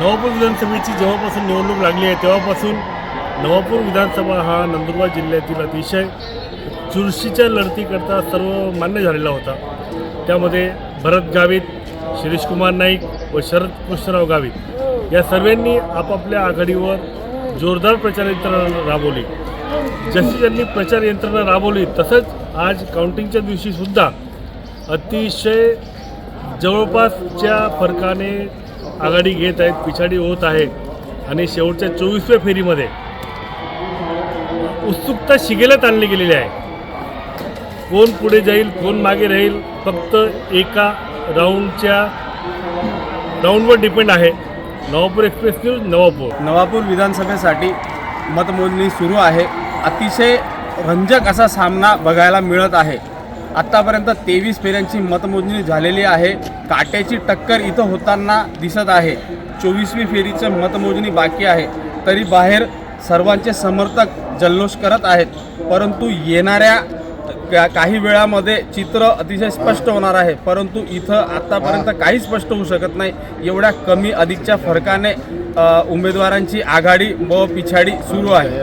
नवापूर विधानसभेची जेव्हापासून निवडणूक लागली आहे तेव्हापासून नवापूर विधानसभा हा नंदुरबार जिल्ह्यातील अतिशय चुरशीच्या लढतीकरता सर्व मान्य झालेला होता. त्यामध्ये भरत गावित शिरीष कुमार नाईक व शरद कृष्णराव गावित या सर्वांनी आपापल्या आघाडीवर जोरदार प्रचार यंत्रणा राबवली. जशी त्यांनी प्रचार यंत्रणा राबवली तसंच आज काउंटिंगच्या दिवशीसुद्धा अतिशय जवळपासच्या फरकाने आघाडी घेत आहेत पिछाडी होत आहे. आणि शेवटच्या चोवीसव्या फेरीमध्ये उत्सुकता शिगेलाच आणली गेलेली आहे. कोण पुढे जाईल कोण मागे राहील फक्त एका राऊंडच्या राऊंडवर डिपेंड आहे. Navapur express news Navapur. Navapur विधानसभेसाठी मतमोजणी सुरू आहे. अतिशय रंजक असा सामना बघायला मिळत आहे. आत्तापर्यंत तेवीस फेऱ्यांची मतमोजणी झालेली आहे. काट्याची टक्कर इथं होताना दिसत आहे. चोवीसवी फेरीचं मतमोजणी बाकी आहे. तरी बाहेर सर्वांचे समर्थक जल्लोष करत आहेत. परंतु येणाऱ्या का- काही वेळामध्ये चित्र अतिशय स्पष्ट होणार आहे. परंतु इथं आत्तापर्यंत काही स्पष्ट होऊ शकत नाही. एवढ्या कमी अधिकच्या फरकाने उमेदवारांची आघाडी व पिछाडी सुरू आहे.